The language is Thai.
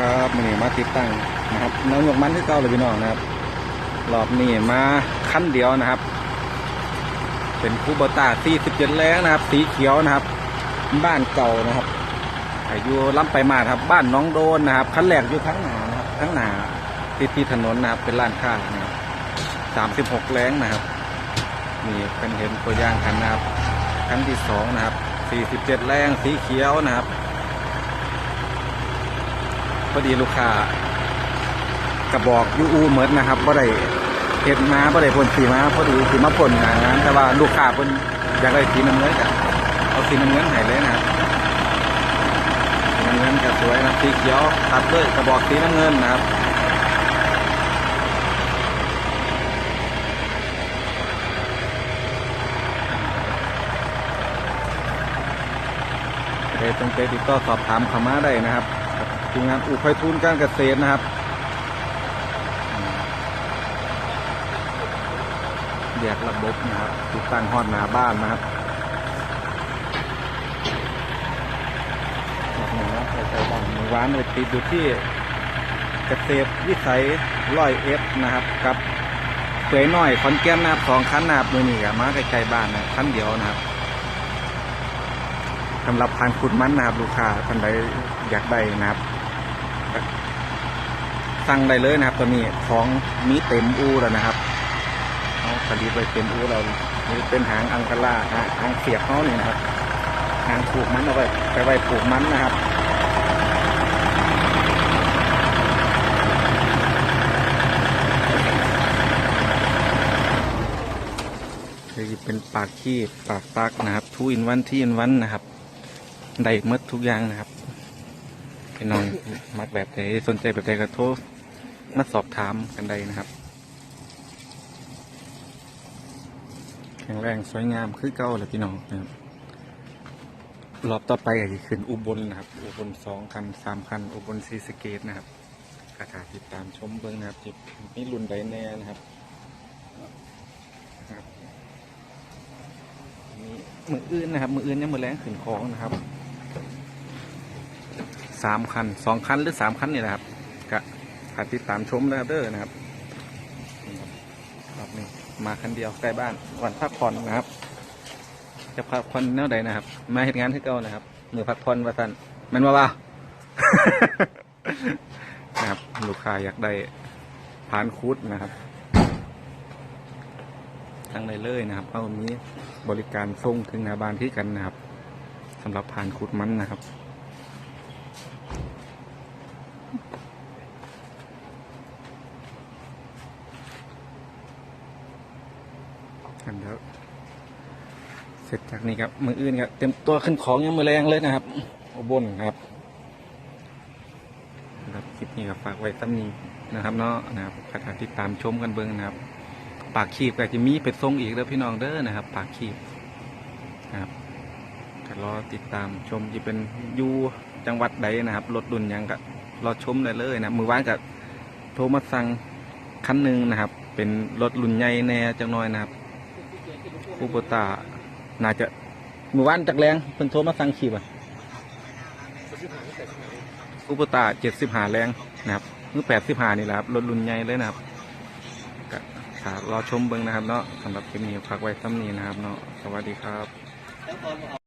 ครับมันนี่มาติดตั้งนะครับน้องยกมันที่เก่าเลยพี่น้องนะครับรอบนี้มาขั้นเดียวนะครับ เป็นคูโบตา47แรงนะครับ สีเขียวนะครับ บ้านเก่านะครับอายุล้ำไปมาครับ บ้านน้องโดนนะครับขั้นแรกอยู่ทั้งหนานะครับทั้งหนาติดที่ถนนนะครับ เป็นร้านค้านะครับ36แรงนะครับนี่เป็นเห็นตัวอย่างคันนะครับคันที่สองนะครับ47แรงสีเขียวนะครับ พอดีลูกค้ากระบอกยูอูเหมือนนะครับบ่ได้เห็ดมาบ่ได้พ่นสีมาพอดีสีมาพ่นงานนั้นแต่ว่าลูกค้าเพิ่นอยากได้สีน้ำเงินจ้ะเอาสีน้ำเงินให้เลยนะสีน้ำเงินก็สวยนะสีเขียวตัดเลยกระบอกสีน้ำเงินนะครับเลยต้องไปติดต่อสอบถามเขามาได้นะครับ ทีมงานอุไพทูลการเกษตรนะครับ แยกระบบนะครับ ติดตั้งฮอดหน้าบ้านนะครับหนึ่งนะใส่บ้านมือวานเลยติดอยู่ที่เกษตรวิสัยร้อยเอฟนะครับ กับเปื่อยน้อยคอนแก้นนะครับสองคันนะครับมือนี่กับมาใกล้ๆบ้านนะคันเดียวนะครับสำหรับพันขุดมันนะครับลูกค้าท่านใดอยากได้นะครับ สั่งได้เลยนะครับ ตัวนี้ของมีเต็มอูแล้วนะครับเขาผลิตไว้เต็มอูเรานี่เป็นหางอังกาล่าฮะหางเสียบเขานี่นะครับ หางปลูกมันเอาไว้ไปไว้ปลูกมันนะครับคือเป็นปากขี้ปากตักนะครับทูอินวันที่อินวันนะครับ ได้หมดทุกอย่างนะครับ พี่น้องมักแบบไหนสนใจแบบไหนก็โทรมาสอบถามกันได้นะครับ แข็งแรงสวยงามคือเก่าเลยพี่น้องนะครับรอบต่อไปก็จะขึ้นอุบลนะครับ อุบลสองคันสามคัน อุบลซีสเกตนะครับกระถาติดตามชมเบิ้งนะครับจิมีรุ่นใดแน่นะครับมีมืออื่นนะครับ มืออื่นยังมือแรงขึ้นของนะครับ สามคันสองคันหรือสามคันนี่นะครับก็ฝากติดตามชมนะครับเด้อนะครับครับรอบนี้มาคันเดียวใกล้บ้านวันพักผ่อนนะครับ จะพักผ่อนแนวใดนะครับ มาเห็นงานที่เก่านะครับมือพักผ่อนว่าสันมันว่าว่านะครับลูกค้าอยากได้ผ่านคูดนะครับทั้งในเลยนะครับเอามีบริการส่งถึงหน้าบ้านที่กันนะครับสำหรับผ่านคูดมันนะครับ กันแล้วเสร็จจากนี้ครับมืออื่นครับเต็มตัวขึ้นของยังมือแรงเลยนะครับอบลครับครับคลิปนี้ก็ฝากไว้ตั้นี้นะครับเนาะนะครับกระทาติดตามชมกันเบิ้งนะครับ ปากขีบก็จะมีเป็ดทรงอีกแล้วพี่น้องเด้อนะครับ ปากขีบนะครับก็รอติดตามชมจะเป็นอยูจังหวัดใดนะครับรถดุนยังก็รอชมได้เลยนะมือว่านกับโทรมาสั่งคันหนึ่งนะครับ เป็นรถรุ่นใหญ่แน่จังน้อยนะครับ อุปตาน่าจะหมู่บ้านจักแรงเพิ่นโทรมาสั่งขีบอะอุปตาเจ็ดสิบหาแรงนะครับเมื่อแปดสิบหานี่แหละครับรถรุ่นใหญ่เลยนะครับก็ฝารอชมเบิ้งนะครับเนาะสำหรับคลิปนี้ฝากไว้ซ้ำนี้นะครับเนาะสวัสดีครับ